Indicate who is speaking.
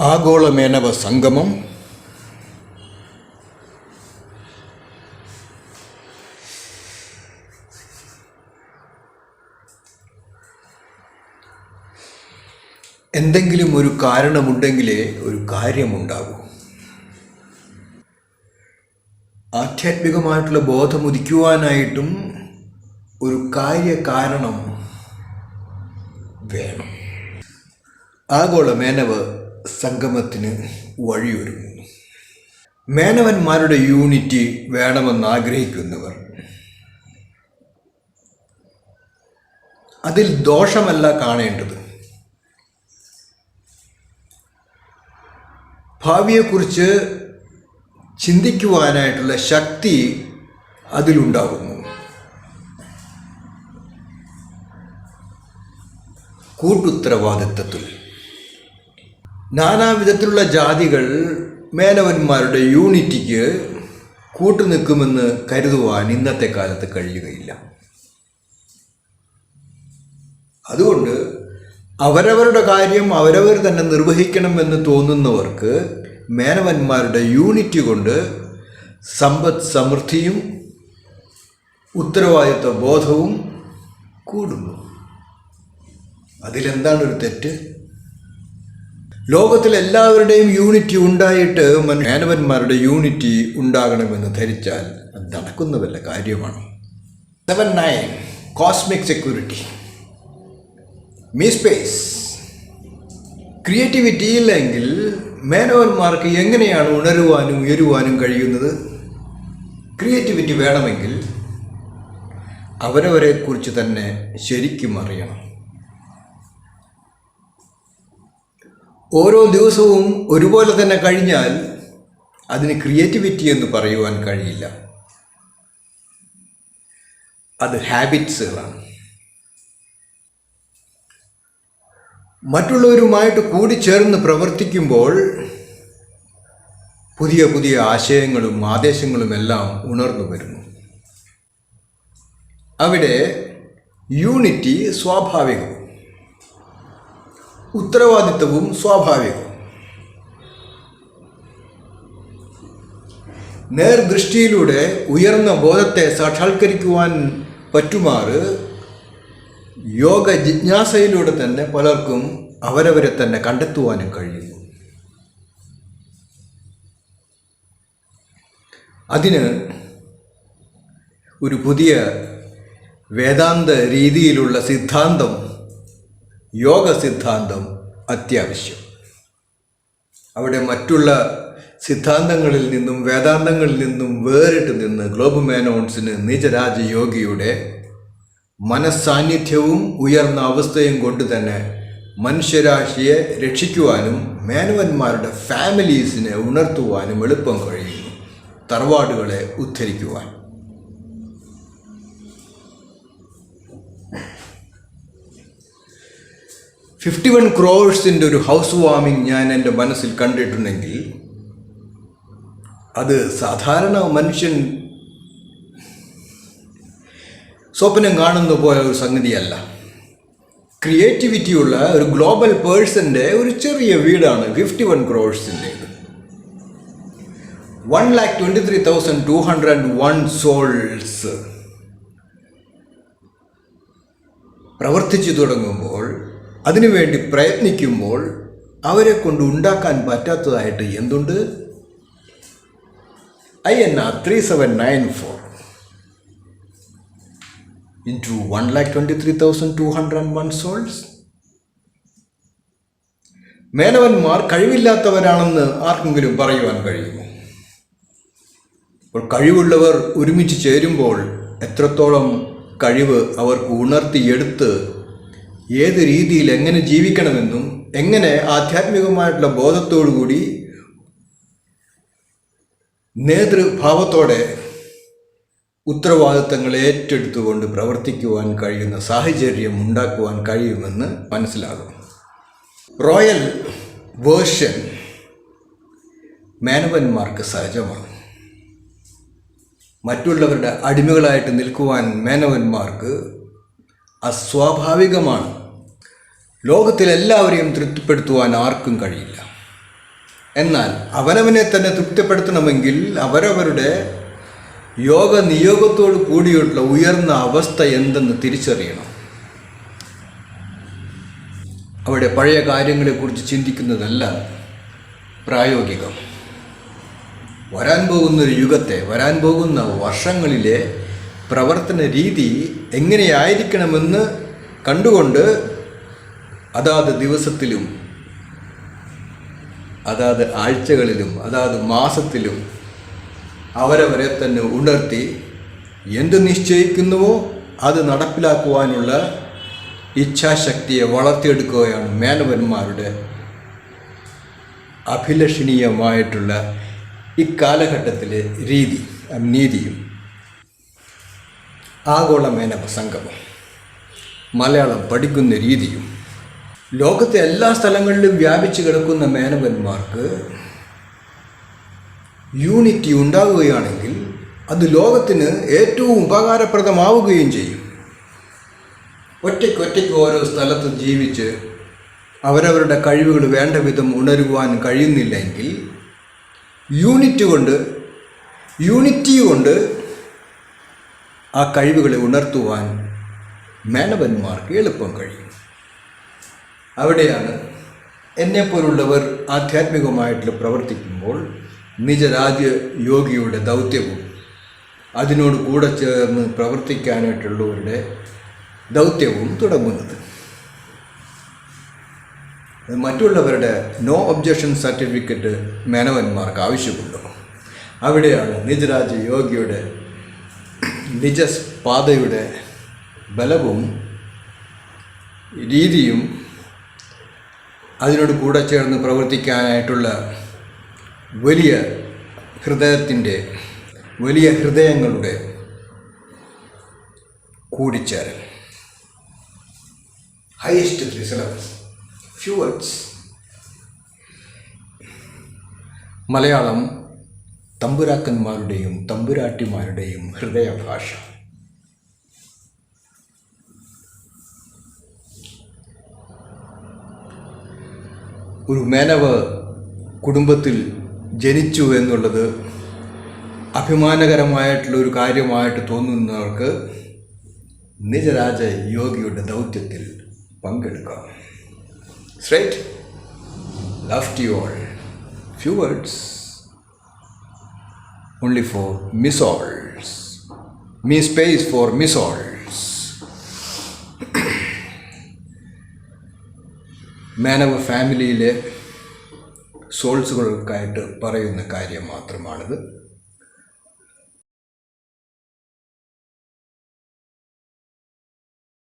Speaker 1: ആഗോള മേനവ സംഗമം. എന്തെങ്കിലും ഒരു കാരണമുണ്ടെങ്കിലേ ഒരു കാര്യമുണ്ടാകൂ. ആധ്യാത്മികമായിട്ടുള്ള ബോധം ഉദിക്കുവാനായിട്ടും ഒരു കാര്യകാരണം വേണം. ആഗോള മേനവ സംഗമത്തിന് വഴിയൊരുങ്ങുന്നു. മേനവന്മാരുടെ യൂണിറ്റി വേണമെന്ന് ആഗ്രഹിക്കുന്നവർ. അതിൽ ദോഷമല്ല കാണേണ്ടത്. ഭാവിയെക്കുറിച്ച് ചിന്തിക്കുവാനായിട്ടുള്ള ശക്തി അതിലുണ്ടാകുന്നു. കൂട്ടുത്തരവാദിത്വത്തിൽ നാനാവിധത്തിലുള്ള ജാതികൾ മേനവന്മാരുടെ യൂണിറ്റിക്ക് കൂട്ടുനിൽക്കുമെന്ന് കരുതുവാൻ ഇന്നത്തെ കാലത്ത് കഴിയുകയില്ല. അതുകൊണ്ട് അവരവരുടെ കാര്യം അവരവർ തന്നെ നിർവഹിക്കണമെന്ന് തോന്നുന്നവർക്ക് മേനവന്മാരുടെ യൂണിറ്റി കൊണ്ട് സമ്പദ് സമൃദ്ധിയും ഉത്തരവാദിത്വ ബോധവും കൂടുന്നു. അതിലെന്താണ് ഒരു തെറ്റ്? ലോകത്തിൽ എല്ലാവരുടെയും യൂണിറ്റി ഉണ്ടായിട്ട് മാനവന്മാരുടെ യൂണിറ്റി ഉണ്ടാകണമെന്ന് ധരിച്ചാൽ നടക്കുന്ന വല്ല കാര്യമാണ്. Seven nine cosmic security me space creativity ഇല്ലെങ്കിൽ മാനവന്മാർക്ക് എങ്ങനെയാണ് ഉണരുവാനും ഉയരുവാനും കഴിയുന്നത്? ക്രിയേറ്റിവിറ്റി വേണമെങ്കിൽ അവരവരെക്കുറിച്ച് തന്നെ ശരിക്കും അറിയണം. ഓരോ ദിവസവും ഒരുപോലെ തന്നെ കഴിഞ്ഞാൽ അതിന് ക്രിയേറ്റിവിറ്റി എന്ന് പറയുവാൻ കഴിയില്ല. അത് ഹാബിറ്റ്സുകളാണ്. മറ്റുള്ളവരുമായിട്ട് കൂടിച്ചേർന്ന് പ്രവർത്തിക്കുമ്പോൾ പുതിയ പുതിയ ആശയങ്ങളും ആദേശങ്ങളും എല്ലാം ഉണർന്നു വരുന്നു. അവിടെ യൂണിറ്റി സ്വാഭാവികവും. ഉത്തരവാദിത്വവും സ്വാഭാവികവും. നേർദൃഷ്ടിയിലൂടെ ഉയർന്ന ബോധത്തെ സാക്ഷാത്കരിക്കുവാൻ പറ്റുമാറ് യോഗ ജിജ്ഞാസയിലൂടെ തന്നെ പലർക്കും അവരവരെ തന്നെ കണ്ടെത്തുവാനും കഴിയുന്നു അതിന് ഒരു പുതിയ വേദാന്ത രീതിയിലുള്ള സിദ്ധാന്തം യോഗ സിദ്ധാന്തം അത്യാവശ്യം. അവിടെ മറ്റുള്ള സിദ്ധാന്തങ്ങളിൽ നിന്നും വേദാന്തങ്ങളിൽ നിന്നും വേറിട്ട് നിന്ന് ഗ്ലോബ് മാനോൺസിന് നിജരാജ യോഗിയുടെ മനസ്സാന്നിധ്യവും ഉയർന്ന അവസ്ഥയും കൊണ്ട് തന്നെ മനുഷ്യരാശിയെ രക്ഷിക്കുവാനും മേനവന്മാരുടെ ഫാമിലീസിനെ ഉണർത്തുവാനും എളുപ്പം കഴിയുന്നു. തറവാടുകളെ ഉദ്ധരിക്കുവാൻ. ഫിഫ്റ്റി വൺ ക്രോഴ്സിന്റെ ഒരു ഹൗസ് വാമിംഗ് ഞാൻ എന്റെ മനസ്സിൽ കണ്ടിട്ടുണ്ടെങ്കിൽ അത് സാധാരണ മനുഷ്യൻ സ്വപ്നം കാണുന്ന പോയ ഒരു സംഗതിയല്ല. ക്രിയേറ്റിവിറ്റിയുള്ള ഒരു ഗ്ലോബൽ പേഴ്സന്റെ ഒരു ചെറിയ വീടാണ് fifty one ക്രോഴ്സിന്റേത് one lakh twenty three thousand two hundred one souls പ്രവർത്തിച്ചു തുടങ്ങുമ്പോൾ അതിനുവേണ്ടി പ്രയത്നിക്കുമ്പോൾ അവരെ കൊണ്ട് ഉണ്ടാക്കാൻ പറ്റാത്തതായിട്ട് എന്തുണ്ട്? I N R three seven nine four into one lakh twenty three thousand two hundred and one souls മേനവന്മാർ കഴിവില്ലാത്തവരാണെന്ന് ആർക്കെങ്കിലും പറയുവാൻ കഴിയുമോ? അപ്പോൾ കഴിവുള്ളവർ ഒരുമിച്ച് ചേരുമ്പോൾ എത്രത്തോളം കഴിവ് അവർക്ക് ഉണർത്തിയെടുത്ത് ഏത് രീതിയിൽ എങ്ങനെ ജീവിക്കണമെന്നും എങ്ങനെ ആധ്യാത്മികമായിട്ടുള്ള ബോധത്തോടുകൂടി നേതൃഭാവത്തോടെ ഉത്തരവാദിത്തങ്ങൾ ഏറ്റെടുത്തുകൊണ്ട് പ്രവർത്തിക്കുവാൻ കഴിയുന്ന സാഹചര്യം ഉണ്ടാക്കുവാൻ കഴിയുമെന്ന് മനസ്സിലാകും. റോയൽ വേർഷൻ മേനവന്മാർക്ക് സഹജമാണ്. മറ്റുള്ളവരുടെ അടിമകളായിട്ട് നിൽക്കുവാൻ മേനവന്മാർക്ക് അസ്വാഭാവികമാണ്. ലോകത്തിലെല്ലാവരെയും തൃപ്തിപ്പെടുത്തുവാൻ ആർക്കും കഴിയില്ല. എന്നാൽ അവനവനെ തന്നെ തൃപ്തിപ്പെടുത്തണമെങ്കിൽ അവരവരുടെ യോഗ നിയോഗത്തോട് കൂടിയുള്ള ഉയർന്ന അവസ്ഥ എന്തെന്ന് തിരിച്ചറിയണം. അവിടെ പഴയ കാര്യങ്ങളെക്കുറിച്ച് ചിന്തിക്കുന്നതല്ല പ്രായോഗികം. വരാൻ പോകുന്നൊരു യുഗത്തെ വരാൻ പോകുന്ന വർഷങ്ങളിലെ പ്രവർത്തന രീതി എങ്ങനെയായിരിക്കണമെന്ന് കണ്ടുകൊണ്ട് അതാത് ദിവസത്തിലും അതാത് ആഴ്ചകളിലും അതാത് മാസത്തിലും അവരവരെ തന്നെ ഉണർത്തി എന്ത് നിശ്ചയിക്കുന്നുവോ അത് നടപ്പിലാക്കുവാനുള്ള ഇച്ഛാശക്തിയെ വളർത്തിയെടുക്കുകയാണ് മേനവന്മാരുടെ അഭിലഷണീയമായിട്ടുള്ള ഇക്കാലഘട്ടത്തിലെ രീതി നീതിയും. ആഗോള മേനവ സംഗമം. മലയാളം പഠിക്കുന്ന രീതിയും ലോകത്തെ എല്ലാ സ്ഥലങ്ങളിലും വ്യാപിച്ചു കിടക്കുന്ന മേനവന്മാർക്ക് യൂണിറ്റി ഉണ്ടാവുകയാണെങ്കിൽ അത് ലോകത്തിന് ഏറ്റവും ഉപകാരപ്രദമാവുകയും ചെയ്യും. ഒറ്റയ്ക്ക് ഒറ്റയ്ക്ക് ഓരോ സ്ഥലത്ത് ജീവിച്ച് അവരവരുടെ കഴിവുകൾ വേണ്ട വിധം ഉണരുവാൻ കഴിയുന്നില്ലെങ്കിൽ യൂണിറ്റ് കൊണ്ട് യൂണിറ്റി കൊണ്ട് ആ കഴിവുകളെ ഉണർത്തുവാൻ മേനവന്മാർക്ക് എളുപ്പം കഴിയും. അവിടെയാണ്. എന്നെപ്പോലുള്ളവർ ആധ്യാത്മികമായിട്ട് പ്രവർത്തിക്കുമ്പോൾ നിജരാജ്യ യോഗിയുടെ ദൗത്യവും അതിനോട് കൂടെ ചേർന്ന് പ്രവർത്തിക്കാനായിട്ടുള്ളവരുടെ ദൗത്യവും തുടങ്ങുന്നത്. മറ്റുള്ളവരുടെ നോ ഒബ്ജക്ഷൻ സർട്ടിഫിക്കറ്റ് മേനവന്മാർക്ക് ആവശ്യമുണ്ടോ? അവിടെയാണ് നിജരാജ യോഗിയുടെ നിജ പാതയുടെ ബലവും രീതിയും അതിനോട് കൂടെ ചേർന്ന് പ്രവർത്തിക്കാനായിട്ടുള്ള വലിയ ഹൃദയത്തിന്റെ വലിയ ഹൃദയങ്ങളുടെ കൂടിച്ചേരൽ. Highest three syllables few words Malayalam തമ്പുരാക്കന്മാരുടെയും തമ്പുരാട്ടിമാരുടെയും ഹൃദയഭാഷ. ഒരു മേനവ കുടുംബത്തിൽ ജനിച്ചു എന്നുള്ളത് അഭിമാനകരമായിട്ടുള്ള ഒരു കാര്യമായിട്ട് തോന്നുന്നവർക്ക് നിജരാജ യോഗിയുടെ ദൗത്യത്തിൽ പങ്കെടുക്കാം. Straight love to all few words only for missiles. Me space for missiles. Of ഫാമിലിയിലെ സോൾസുകൾക്കായിട്ട് പറയുന്ന കാര്യം മാത്രമാണിത്